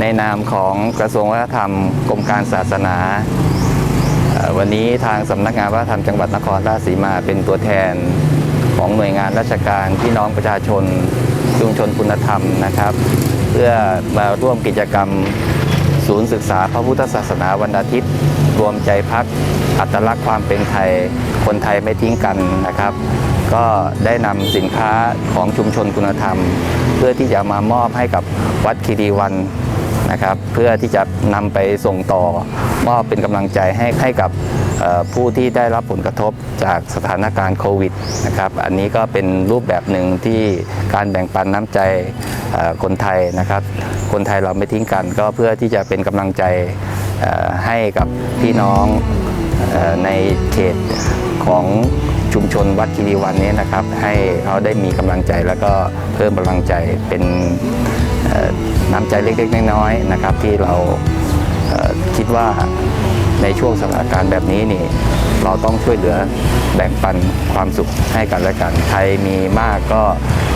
ในนามของกระทรวงวัฒนธรรมกรมการศาสนา วันนี้ทางสำนักงานวัฒนธรรมจังหวัดนครราชสีมาเป็นตัวแทนของหน่วยงานราชการพี่น้องประชาชนชุมชนคุณธรรมนะครับ เพื่อมาร่วมกิจกรรมศูนย์ศึกษาพระพุทธศาสนาวันอาทิตย์ รวมใจพักอัตลักษณ์ความเป็นไทย คนไทยไม่ทิ้งกันนะครับ ก็ได้นำสินค้าของชุมชนคุณธรรม เพื่อที่จะมามอบให้กับวัดคีรีวัน นะครับ เพื่อที่จะนำไปส่งต่อมอบเป็นกำลังใจให้ให้กับผู้ที่ได้รับผลกระทบจากสถานการณ์โควิดนะครับอันนี้ก็เป็นรูปแบบหนึ่งที่การแบ่งปันน้ำใจคนไทยนะครับ คนไทยเราไม่ทิ้งกัน ก็เพื่อที่จะเป็นกำลังใจให้กับพี่น้องในเขตของชุมชนวัดคีรีวันนี้นะครับ ให้เขาได้มีกำลังใจแล้วก็เพิ่มกำลังใจเป็น น้ำใจเล็กๆน้อยๆนะครับ ที่เราคิดว่าในช่วงสถานการณ์แบบนี้นี่เราต้องช่วยเหลือแบ่งปันความสุขให้กันและกันใครมีมากก็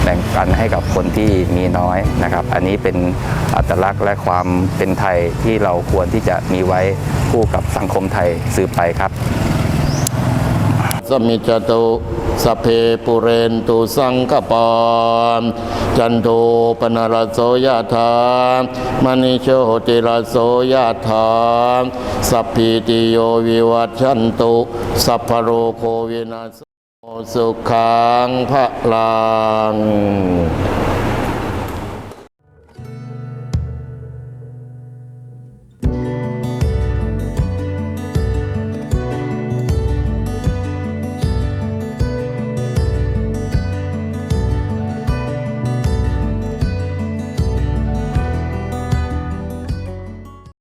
แบ่งปันให้กับคนที่มีน้อยนะครับ อันนี้เป็นอัตลักษณ์และความเป็นไทยที่เราควรที่จะมีไว้คู่กับสังคมไทยสืบไปครับสมิจตุ สเพปุเรนตุสังกปอนจันโทปนรโสยธามณิโชติรโสยธาสัพพิติโยวิวัชชันตุสัพพะโรโควินาสสุขังพระลัง